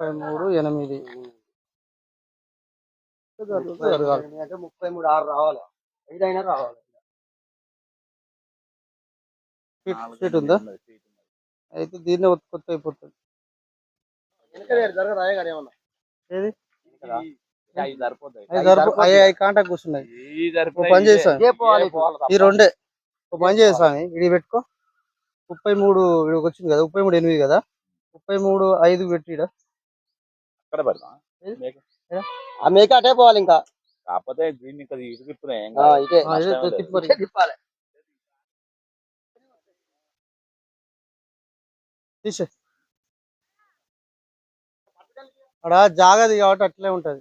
ముప్పై మూడు ఎనిమిది. అంటే ముప్పై మూడు ఆరు రావాలి. ఐదైనా రావాలి. ఫీట్ ఉందా? అయితే దీన్నే కొత్త అయిపోతుంది జరగదు? ఏమన్నా? ఏది? కాంటాక్ట్ కూర్చున్నాయి. ఈ పని రెండే. ఒక పని చేసాను ఇది పెట్టుకో. ముప్పై మూడు వచ్చింది కదా ముప్పై మూడు ఎనిమిది కదా? ముప్పై మూడు ఐదు పెట్టి పెడతాం? ఆ మేక అటే పోవాలి ఇంకా. కాకపోతే దీన్ని ఇంకా ఇటు తిప్పుతున్నాయి లేదు. తిప్పాలి. తీసే. అక్కడ జాగది కాబట్టి అట్లే ఉంటది.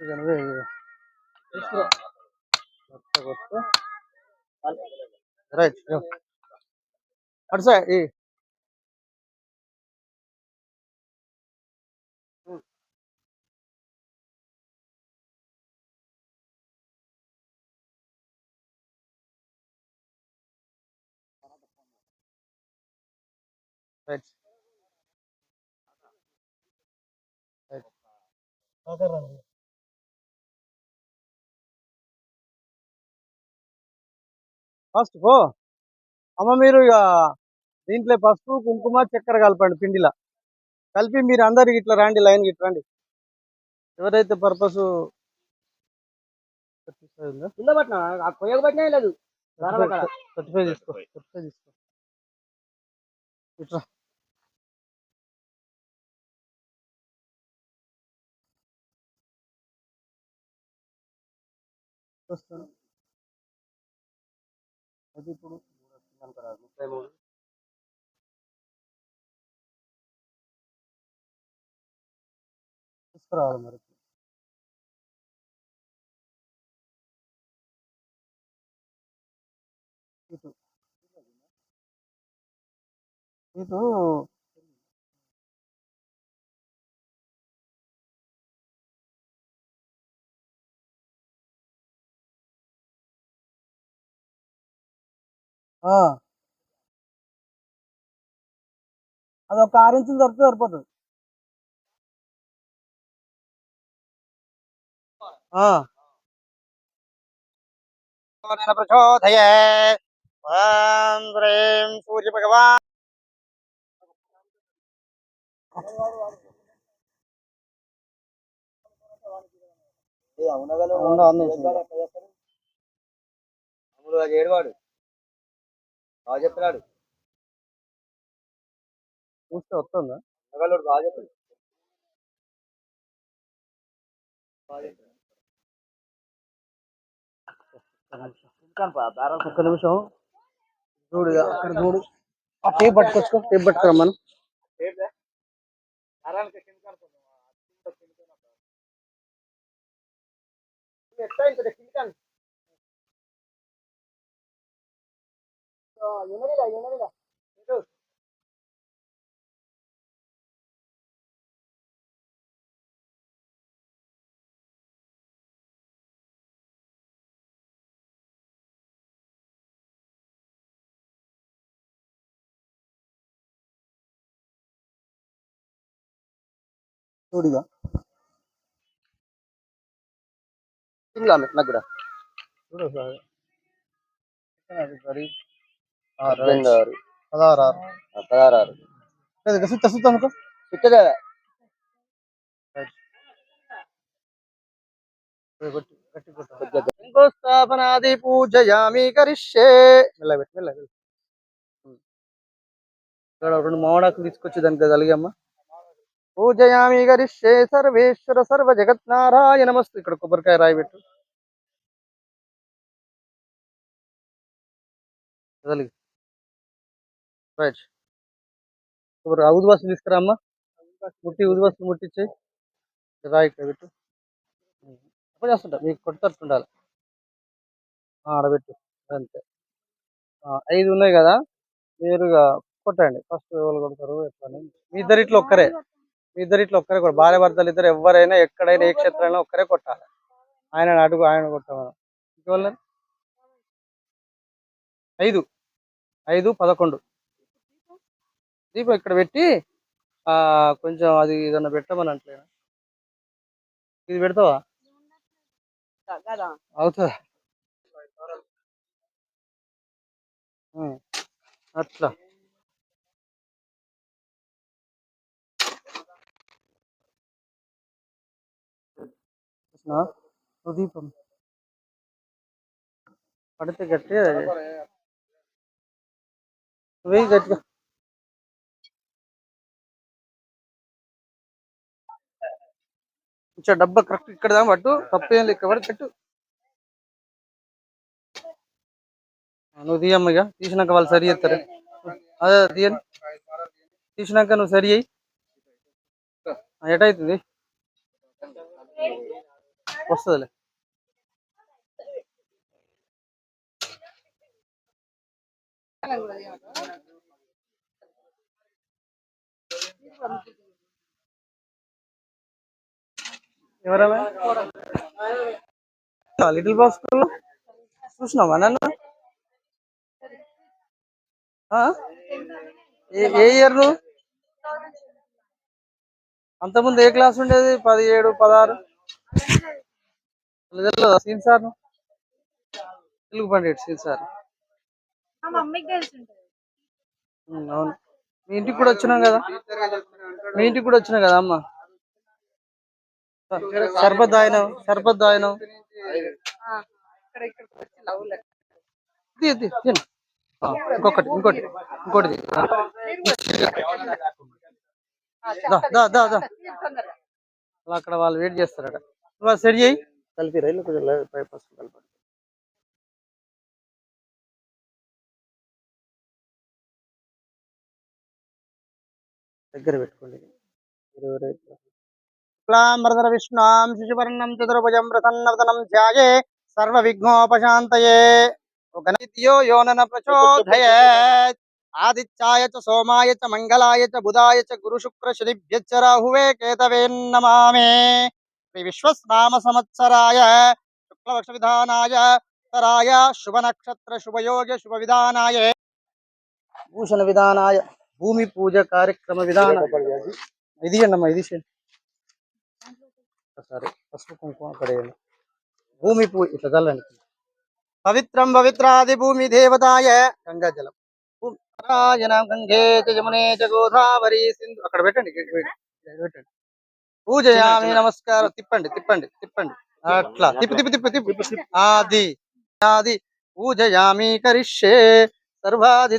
ఇక నువ్వే ఇక. తీసుకురా. కొత్త కొత్త. రైట్. అటు ఈ. రైట్. రైట్. ఫస్ట్ పో. అమ్మ మీరు ఇక దీంట్లో పసుపు కుంకుమ చక్కెర కలపండి పిండిలా. కలిపి మీరు అందరికి ఇట్లా రండి లైన్ ఇట్లా రండి. ఎవరైతే పర్పస్ లేదు. సర్టిఫై తీసుకో సర్టిఫై తీసుకో. ఇట్లా. వస్తాను. అది ఇప్పుడు ముప్పై మూడు. తీసుకురావాలి మరి. ఇటు. ఇటు అది ఒక ఆరు ఇంచులు దొరికితే సరిపోతుంది. ప్రచోదయే ఓం హ్రీం సూర్య భగవాన్ ఏడువాడు బాగా చెప్తున్నాడు. చూస్తే వస్తుందా? నగలోడు బాగా చెప్తాడు ఒక్క నిమిషం. చూడు అక్కడ చూడు. ఆ టేప్ పట్టుకొచ్చుకో టేప్ పట్టుకురా మనం. ఎట్లా ఇంత కిందిగా నాకు కూడా. పదహారు ఆరు పదహారు ఆరు సుత్త సుత్త అనుకో. పూజయామి కరిష్యే. మెల్లబెట్టి మెల్లబెట్టి ఇక్కడ రెండు మామిడాకులు తీసుకొచ్చి దానికి కలిగమ్మా పూజయామి గరిష్యే సర్వేశ్వర సర్వ జగత్ నారాయణ మస్తు ఇక్కడ కొబ్బరికాయ రాయిబెట్టు. రైట్. కొబ్బరి ఊదువాసు తీసుకురామ్మా ముట్టి ఊదువాసు ముట్టించి రాయి ఇక్కడ పెట్టు. అప్పుడు చేస్తుంటా. మీకు కొట్టుతట్టు ఉండాలి. ఆడబెట్టు. అంతే. ఐదు ఉన్నాయి కదా. మీరుగా కొట్టండి. ఫస్ట్ ఎవరు కొడతారు? ఎట్లా మీ ఇద్దరిట్లో ఒక్కరే. మీ ఇద్దరిట్లో ఒక్కరే కొట్ట భార్య భర్తలు ఇద్దరు ఎవరైనా ఎక్కడైనా ఏ క్షేత్రంలో ఒక్కరే కొట్టాలి. ఆయన అడుగు ఆయన కొట్టమని. ఇంకెవరు ఐదు. ఐదు పదకొండు. దీపం ఇక్కడ పెట్టి ఆ కొంచెం అది ఏదన్నా పెట్టమని అంటలేనా ఇది పెడతావా? అవుతుందా. అట్లా. చూసినావా? ఓ దీపం పడితే గట్టిగా వెయ్యి గట్టిగా కొంచెం డబ్బా కరెక్ట్ ఇక్కడ దాకా పట్టు తప్పు ఏం లెక్క పడి పెట్టు ఆ, నువ్వు తీయమ్మ ఇక తీసినాక వాళ్ళు సరి చేస్తారు అదే తీయండి తీసినాక నువ్వు సరి అయ్యి ఎటవుతుంది వస్తుందిలే. ఎవరమే లిటిల్ బాస్ స్కూల్ చూసినావా నన్ను? ఆ? ఏ ఏ ఇయర్ నువ్వు? అంతకుముందు ఏ క్లాస్ ఉండేది? పదిహేడు పదహారు? తెలియదా సీన్ సార్ తెలుగు పండిట్ సీన్ సార్. అవును. మీ ఇంటికి కూడా వచ్చినాం కదా? మీ ఇంటికి కూడా వచ్చినా కదా అమ్మ? సర్బత్ తాగినాం సర్బత్ తాగినాం ఇక్కడ ఇక్కడికి వచ్చి లవ్ తీ, తీ, తిను. ఆ, ఇంకొకటి ఇంకోటి ఇంకోటి తీ. ఆ. దా, దా, దా, దా. అలా అక్కడ వాళ్ళు వెయిట్ చేస్తారట. సెట్ చేయి. కలిపి రైలు కొంచెం పైపాస్ కలపండి దగ్గర పెట్టుకోండి. శుక్లాంబరధర విష్ణాం శిశువర్ణం చతుర్భుజం ప్రసన్నవదనం ధ్యాయే సర్వ విఘ్నోపశాంతయే గణిత్యో యోనన ప్రచోదయేత్ ఆదిత్యాయ చ సోమాయ చ మంగళాయ చ బుధాయ చ గురు శుక్ర శనిభ్యచ్చ రాహువే కేతవే నమామే. శ్రీ విశ్వస్నామ సంవత్సరాయ శుక్లపక్ష విధానాయ తరాయ శుభ నక్షత్ర శుభయోగ శుభ విధానాయ భూషణ విధానాయ భూమి పూజ కార్యక్రమ విధాన ఇది అన్నమ్మా ఇది చేయండి. ఒకసారి పసుపు కుంకుమ అక్కడ వేయండి. భూమి పూజ ఇట్లా చల్లండి పవిత్రం పవిత్రాది భూమి దేవతాయ గంగా జలం భూమి నారాయణ గంగే చ యమునే చ గోదావరి సింధు అక్కడ పెట్టండి ఇక్కడ పెట్టండి. పూజయామి నమస్కారం. తిప్పండి తిప్పండి తిప్పండి. అట్లా. తిప్పి తిప్పి తిప్పి తిప్పి. ఆది ఆది. పూజయామి కరిష్యే. సర్వాది